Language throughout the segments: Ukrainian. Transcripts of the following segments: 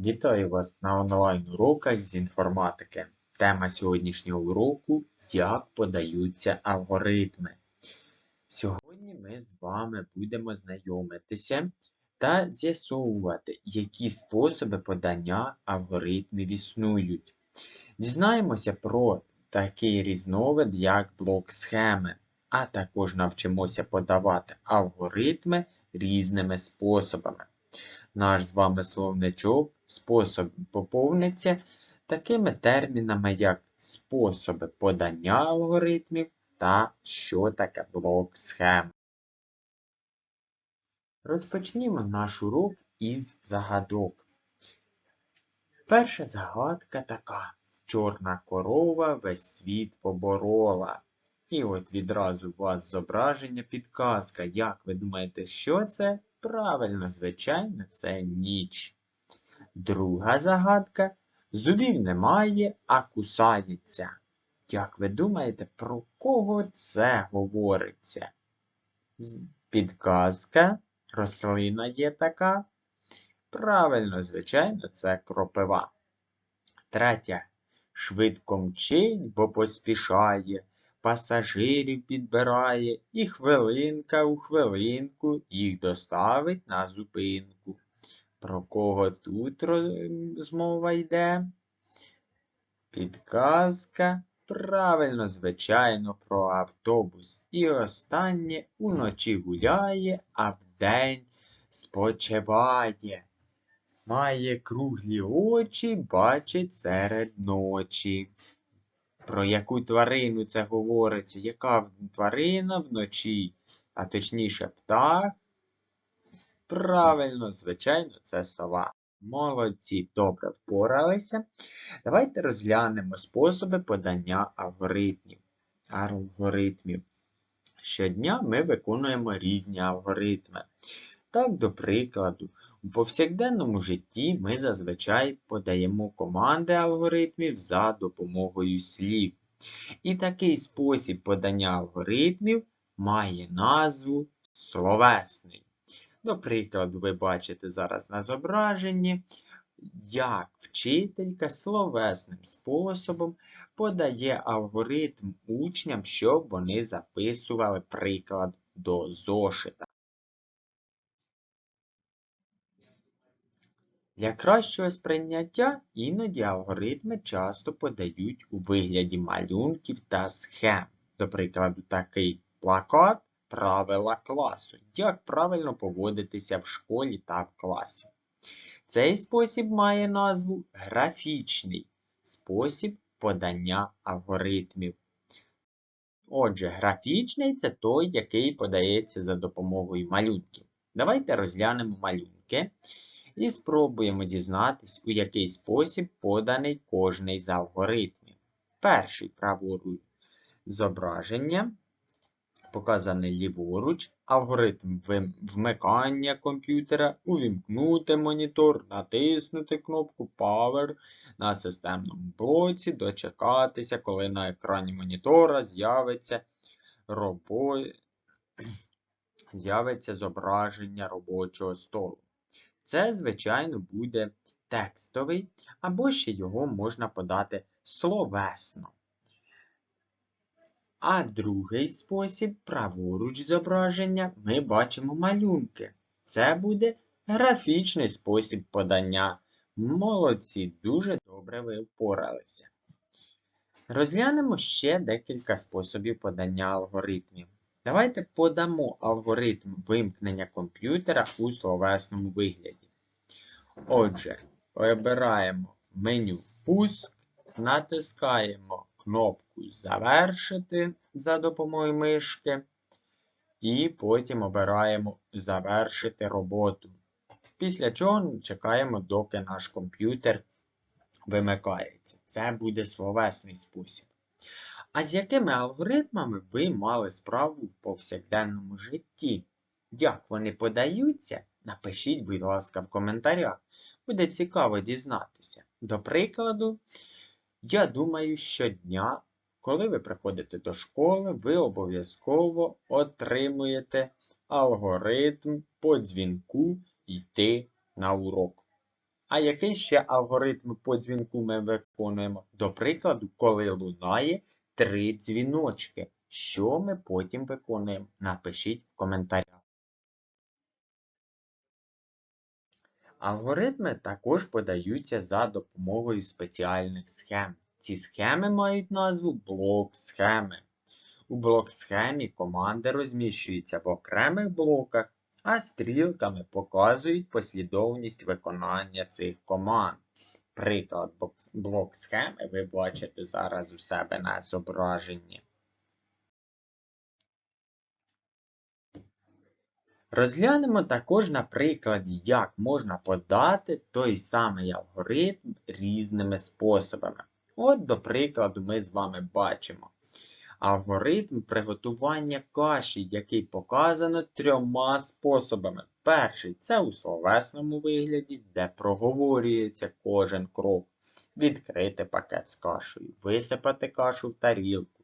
Вітаю вас на онлайн-уроках з інформатики. Тема сьогоднішнього уроку як подаються алгоритми. Сьогодні ми з вами будемо знайомитися та з'ясовувати, які способи подання алгоритмів існують. Дізнаємося про такий різновид, як блок схеми, а також навчимося подавати алгоритми різними способами. Наш з вами словничок спосіб поповниться такими термінами, як способи подання алгоритмів та що таке блок схем. Розпочнімо наш урок із загадок. Перша загадка така. Чорна корова весь світ поборола. І от відразу у вас зображення підказка. Як ви думаєте, що це? Правильно, звичайно, це ніч. Друга загадка. Зубів немає, а кусається. Як ви думаєте, про кого це говориться? Підказка. Рослина є така. Правильно, звичайно, це кропива. Третя. Швидко мчить, бо поспішає, пасажирів підбирає, і хвилинка у хвилинку їх доставить на зупинку. Про кого тут розмова йде? Підказка. Правильно, звичайно, про автобус. І останнє уночі гуляє, а вдень спочиває. Має круглі очі, бачить серед ночі. Про яку тварину це говориться? Яка тварина вночі? А точніше птах? Правильно, звичайно, це сова. Молодці, добре впоралися. Давайте розглянемо способи подання алгоритмів. алгоритмів. Щодня ми виконуємо різні алгоритми. Так, до прикладу, у повсякденному житті ми зазвичай подаємо команди алгоритмів за допомогою слів. І такий спосіб подання алгоритмів має назву словесний. До прикладу, ви бачите зараз на зображенні, як вчителька словесним способом подає алгоритм учням, щоб вони записували приклад до зошита. Для кращого сприйняття іноді алгоритми часто подають у вигляді малюнків та схем. До прикладу, такий плакат правила класу. Як правильно поводитися в школі та в класі. Цей спосіб має назву графічний спосіб подання алгоритмів. Отже, графічний це той, який подається за допомогою малюнків. Давайте розглянемо малюнки і спробуємо дізнатись, у який спосіб поданий кожний з алгоритмів. Перший праворуч зображення показаний ліворуч, алгоритм вмикання комп'ютера, увімкнути монітор, натиснути кнопку Power на системному блоці, дочекатися, коли на екрані монітора з'явиться робо... з'явиться зображення робочого столу. Це, звичайно, буде текстовий, або ще його можна подати словесно. А другий спосіб, праворуч зображення, ми бачимо малюнки. Це буде графічний спосіб подання. Молодці, дуже добре ви впоралися. Розглянемо ще декілька способів подання алгоритмів. Давайте подамо алгоритм вимкнення комп'ютера у словесному вигляді. Отже, вибираємо меню Пуск, натискаємо кнопку Завершити за допомогою мишки. І потім обираємо Завершити роботу. Після чого чекаємо, доки наш комп'ютер вимикається. Це буде словесний спосіб. А з якими алгоритмами ви мали справу в повсякденному житті? Як вони подаються? Напишіть, будь ласка, в коментарях. Буде цікаво дізнатися. До прикладу, я думаю, щодня, коли ви приходите до школи, ви обов'язково отримуєте алгоритм по дзвінку йти на урок. А який ще алгоритм по дзвінку ми виконуємо? До прикладу, коли лунає три дзвіночки. Що ми потім виконуємо? Напишіть в коментарях. Алгоритми також подаються за допомогою спеціальних схем. Ці схеми мають назву блок-схеми. У блок-схемі команди розміщуються в окремих блоках, а стрілками показують послідовність виконання цих команд. Приклад блок-схеми ви бачите зараз у себе на зображенні. Розглянемо також на прикладі, як можна подати той самий алгоритм різними способами. От, до прикладу, ми з вами бачимо алгоритм приготування каші, який показано трьома способами. Перший це у словесному вигляді, де проговорюється кожен крок. Відкрити пакет з кашею, висипати кашу в тарілку,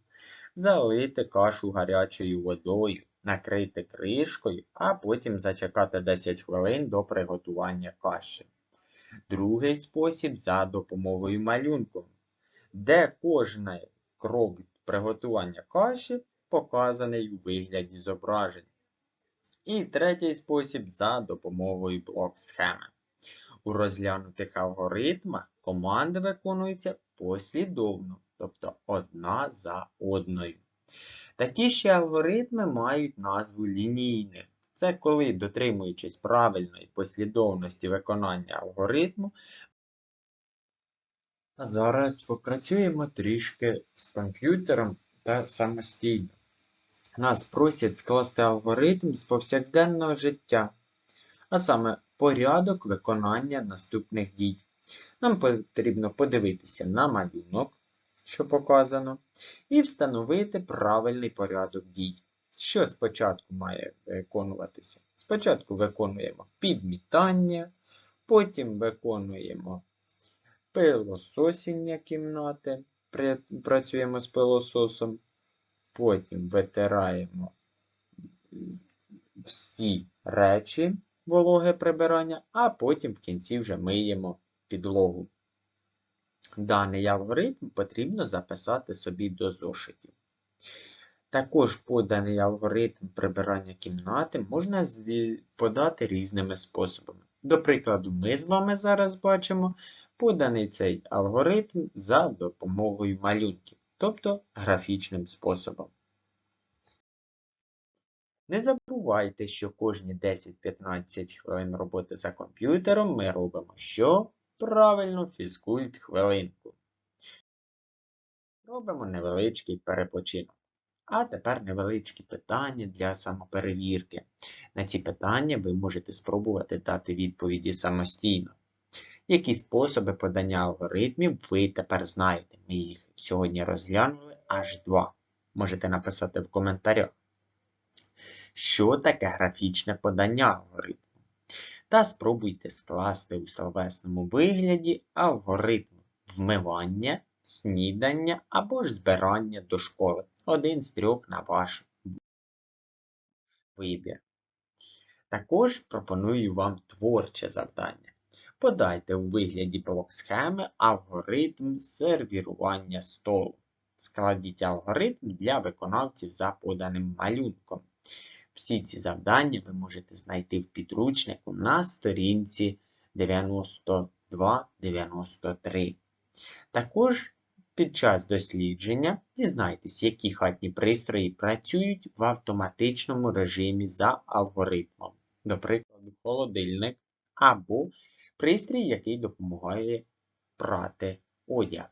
залити кашу гарячою водою, накрити кришкою, а потім зачекати 10 хвилин до приготування каші. Другий спосіб за допомогою малюнку, де кожен крок приготування каші показаний у вигляді зображень. І третій спосіб за допомогою блок-схеми. У розглянутих алгоритмах команди виконуються послідовно, тобто одна за одною. Такі ще алгоритми мають назву лінійних. Це коли, дотримуючись правильної послідовності виконання алгоритму, а зараз попрацюємо трішки з комп'ютером та самостійно. Нас просять скласти алгоритм з повсякденного життя, а саме порядок виконання наступних дій. Нам потрібно подивитися на малюнок, що показано, і встановити правильний порядок дій. Що спочатку має виконуватися? Спочатку виконуємо підмітання, потім виконуємо пилососіння кімнати. Працюємо з пилососом. Потім витираємо всі речі вологе прибирання, а потім в кінці вже миємо підлогу. Даний алгоритм потрібно записати собі до зошитів. Також поданий алгоритм прибирання кімнати можна подати різними способами. До прикладу, ми з вами зараз бачимо поданий цей алгоритм за допомогою малюнків, тобто графічним способом. Не забувайте, що кожні 10-15 хвилин роботи за комп'ютером ми робимо що? Правильно фізкульт хвилинку. Робимо невеличкий перепочинок. А тепер невеличкі питання для самоперевірки. На ці питання ви можете спробувати дати відповіді самостійно. Які способи подання алгоритмів ви тепер знаєте? Ми їх сьогодні розглянули аж два. Можете написати в коментарях. Що таке графічне подання алгоритму? Та спробуйте скласти у словесному вигляді алгоритм вмивання, снідання або ж збирання до школи. Один з трьох на ваш вибір. Також пропоную вам творче завдання. Подайте у вигляді блок-схеми алгоритм сервірування столу. Складіть алгоритм для виконавців за поданим малюнком. Всі ці завдання ви можете знайти в підручнику на сторінці 92-93. Також під час дослідження дізнайтесь, які хатні пристрої працюють в автоматичному режимі за алгоритмом, до прикладу, холодильник або пристрій, який допомагає прати одяг.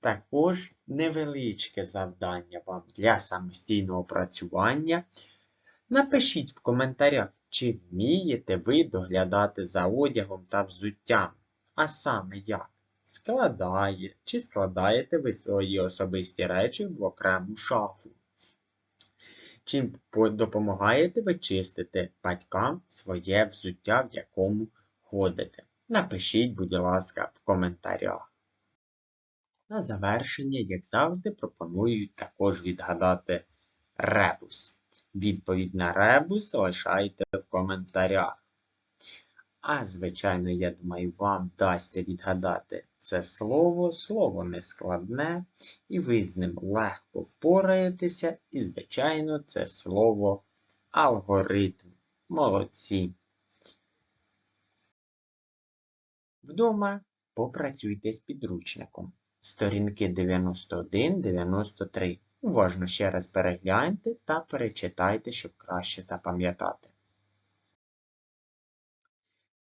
Також невеличке завдання вам для самостійного працювання. Напишіть в коментарях, чи вмієте ви доглядати за одягом та взуттям, а саме як складає чи складаєте ви свої особисті речі в окрему шафу. Чим допомагаєте ви чистити батькам своє взуття, в якому ходите? Напишіть, будь ласка, в коментарях. На завершення, як завжди, пропоную також відгадати ребус. Відповідь на ребус лишайте в коментарях. А, звичайно, я думаю, вам дасться відгадати це слово. Слово не складне, і ви з ним легко впораєтеся. І, звичайно, це слово алгоритм. Молодці. Вдома попрацюйте з підручником. Сторінки 91-93. Уважно ще раз перегляньте та перечитайте, щоб краще запам'ятати.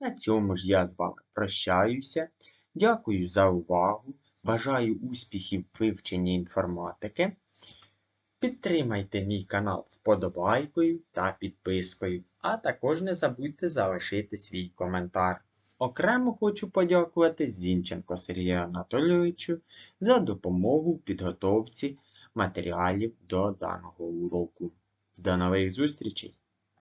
На цьому ж я з вами прощаюся. Дякую за увагу. Бажаю успіхів в вивченні інформатики. Підтримайте мій канал вподобайкою та підпискою, а також не забудьте залишити свій коментар. Окремо хочу подякувати Зінченко Сергію Анатолійовичу за допомогу в підготовці матеріалів до даного уроку. До нових зустрічей!